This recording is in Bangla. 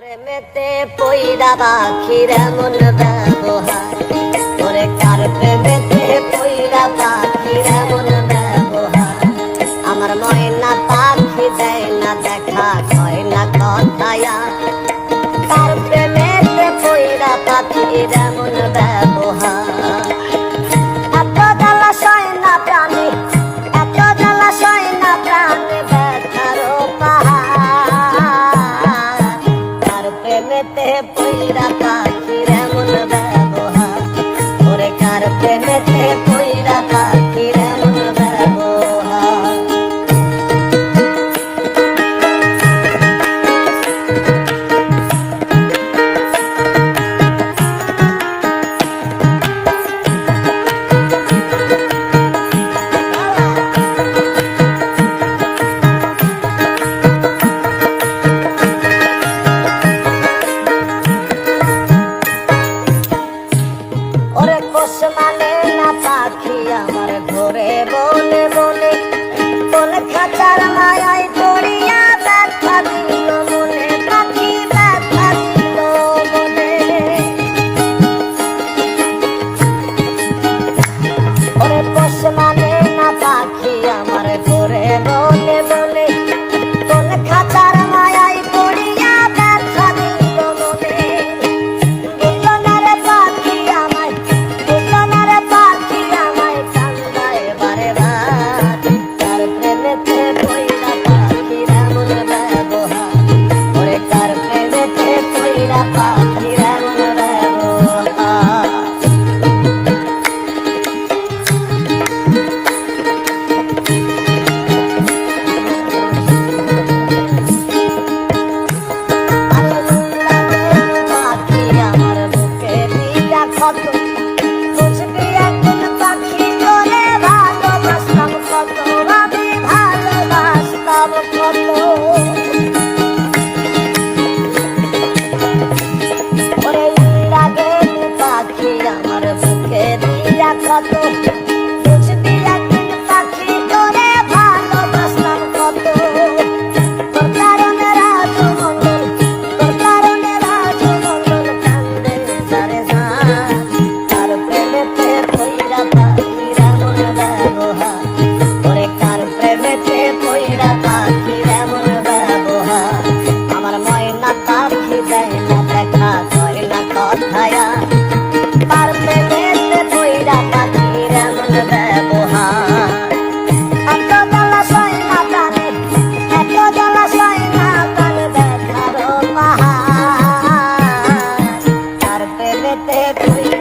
প্রেমেতে পইরা পাখির এমন ব্যবহার। ওরে কার প্রেমেতে পইরা পাখির এমন ব্যবহার? আমার ময়না পাখি দেয় না দেখা, কয় না কথায়া। কার প্রেমেতে পইরা পাখির এমন ব্যবহার? কইরা রাতা মন রেমন ব্যবহার? ওরে কার প্রেমেতে কোন খাতার Thank you.